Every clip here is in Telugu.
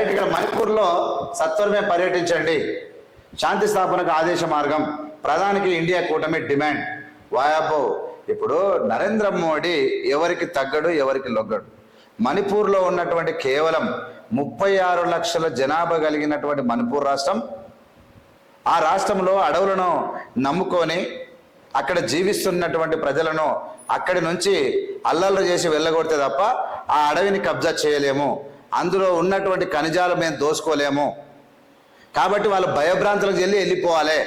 రైట్ ఇక్కడ మణిపూర్లో సత్వరమే పర్యటించండి. శాంతి స్థాపనకు ఆదేశ మార్గం. ప్రధానికి ఇండియా కూటమి డిమాండ్. వాయాబో ఇప్పుడు నరేంద్ర మోడీ ఎవరికి తగ్గడు ఎవరికి లొగ్గడు? మణిపూర్లో ఉన్నటువంటి కేవలం ముప్పై ఆరు లక్షల జనాభా కలిగినటువంటి మణిపూర్ రాష్ట్రం. ఆ రాష్ట్రంలో అడవులను నమ్ముకొని అక్కడ జీవిస్తున్నటువంటి ప్రజలను అక్కడి నుంచి అల్లర్లు చేసి వెళ్ళగొడితే తప్ప ఆ అడవిని కబ్జా చేయలేము. అందులో ఉన్నటువంటి ఖనిజాలు మేము దోసుకోలేము. కాబట్టి వాళ్ళు భయభ్రాంతులకు వెళ్ళి వెళ్ళిపోవాలి.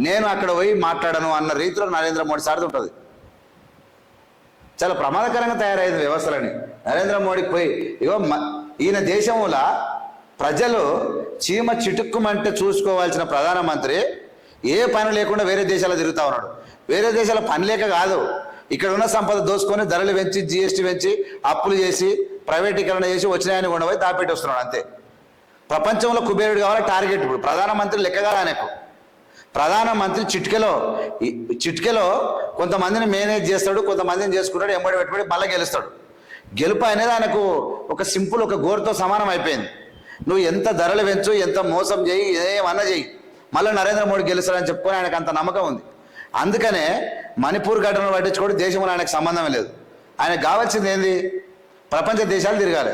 నేను అక్కడ పోయి మాట్లాడను అన్న రీతిలో నరేంద్ర మోడీ సార్ది ఉంటుంది. చాలా ప్రమాదకరంగా తయారైంది వ్యవస్థలని. నరేంద్ర మోడీకి పోయి ఇగో మ- ఈయన దేశంలో ప్రజలు చీమ చిటుక్కుమంటే చూసుకోవాల్సిన ప్రధానమంత్రి ఏ పని లేకుండా వేరే దేశాలు తిరుగుతూ ఉన్నాడు. వేరే దేశాల పని లేక కాదు. ఇక్కడ ఉన్న సంపద దోసుకొని ధరలు పెంచి జిఎస్టీ పెంచి అప్పులు చేసి ప్రైవేటీకరణ చేసి వచ్చినాయని కూడా పోయి దాపెట్టి వస్తున్నాడు అంతే. ప్రపంచంలో కుబేరుడు కావాలి టార్గెట్ ఇప్పుడు. ప్రధానమంత్రి లెక్కగా ఆయనకు. ప్రధానమంత్రి చిట్కెలో చిట్కెలో కొంతమందిని మేనేజ్ చేస్తాడు కొంతమందిని చేసుకుంటాడు ఎంబడి పెట్టుబడి మళ్ళీ గెలుస్తాడు. గెలుపు అనేది ఆయనకు ఒక సింపుల్ ఒక గోరుతో సమానం అయిపోయింది. నువ్వు ఎంత ధరలు పెంచు ఎంత మోసం చేయి ఏమన్నా చేయి. మళ్ళీ నరేంద్ర మోడీ గెలుస్తాడని చెప్పుకొని ఆయనకు అంత నమ్మకం ఉంది. అందుకనే మణిపూర్ ఘటనలు పట్టించుకోవడం దేశంలో ఆయనకు సంబంధం లేదు. ఆయనకు కావాల్సింది ఏంది? ప్రపంచ దేశాలు తిరగాలి.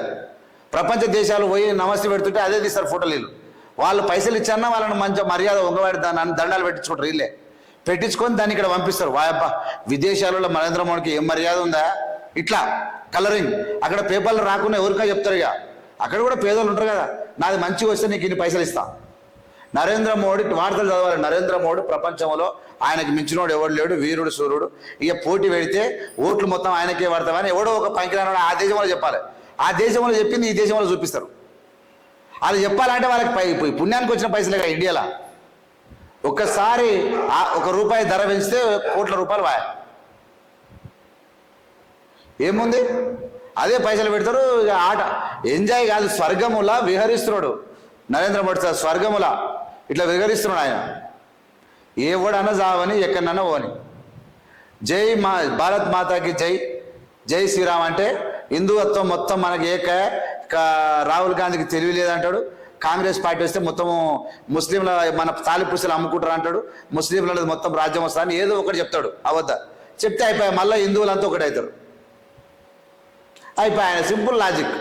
ప్రపంచ దేశాలు పోయి నమస్తే పెడుతుంటే అదే తీస్తారు ఫోటోలు వీళ్ళు. వాళ్ళు పైసలు ఇచ్చన్నా వాళ్ళని మంచి మర్యాద ఉంగవాడి దాన్ని దండాలు పెట్టించుకుంటారు వీళ్ళే. పెట్టించుకొని దాన్ని ఇక్కడ పంపిస్తారు. వాయబ్బా విదేశాలలో నరేంద్ర మోడీకి ఏం మర్యాద ఉందా? ఇట్లా కలరింగ్. అక్కడ పేపర్లు రాకుండా ఎవరికా చెప్తారు ఇక. అక్కడ కూడా పేదలు ఉంటారు కదా. నాది మంచిగా వస్తే నీకు ఇన్ని పైసలు ఇస్తా. నరేంద్ర మోడీ వార్తలు చదవాలి. నరేంద్ర మోడీ ప్రపంచంలో ఆయనకి మించినోడు ఎవడు లేడు? వీరుడు సూర్యుడు. ఇక పోటీ పెడితే ఓట్లు మొత్తం ఆయనకే పడతామని ఎవడో ఒక పంకిరాడు ఆ దేశంలో చెప్పాలి. ఆ దేశంలో చెప్పింది ఈ దేశంలో చూపిస్తారు. అది చెప్పాలంటే వాళ్ళకి పై పుణ్యానికి వచ్చిన పైసలే కదా ఇండియాలో. ఒక్కసారి ఒక రూపాయి ధర పెంచితే కోట్ల రూపాయలు వాయ. ఏముంది? అదే పైసలు పెడతారు. ఇక ఆట. ఎంజాయ్ కాదు. స్వర్గములా విహరిస్తున్నాడు నరేంద్ర మోడీ సార్. స్వర్గములా. ఇట్లా విగరిస్తున్నాడు ఆయన. ఏ ఓడన్నా జావని ఎక్కడన్నా ఓని జై మా భారత్ మాతాకి జై. జై శ్రీరామ్ అంటే హిందువత్వం మొత్తం మనకి ఏక రాహుల్ గాంధీకి తెలివి లేదంటాడు కాంగ్రెస్ పార్టీ వస్తే మొత్తం ముస్లింల మన తాలి అమ్ముకుంటారు అంటాడు. ముస్లింల మొత్తం రాజ్యం వస్తుందని ఏదో ఒకటి చెప్తాడు అవద్ద. చెప్తే అయిపోయి మళ్ళీ హిందువులంతా ఒకటి అవుతారు అయిపోయి ఆయన. Simple logic.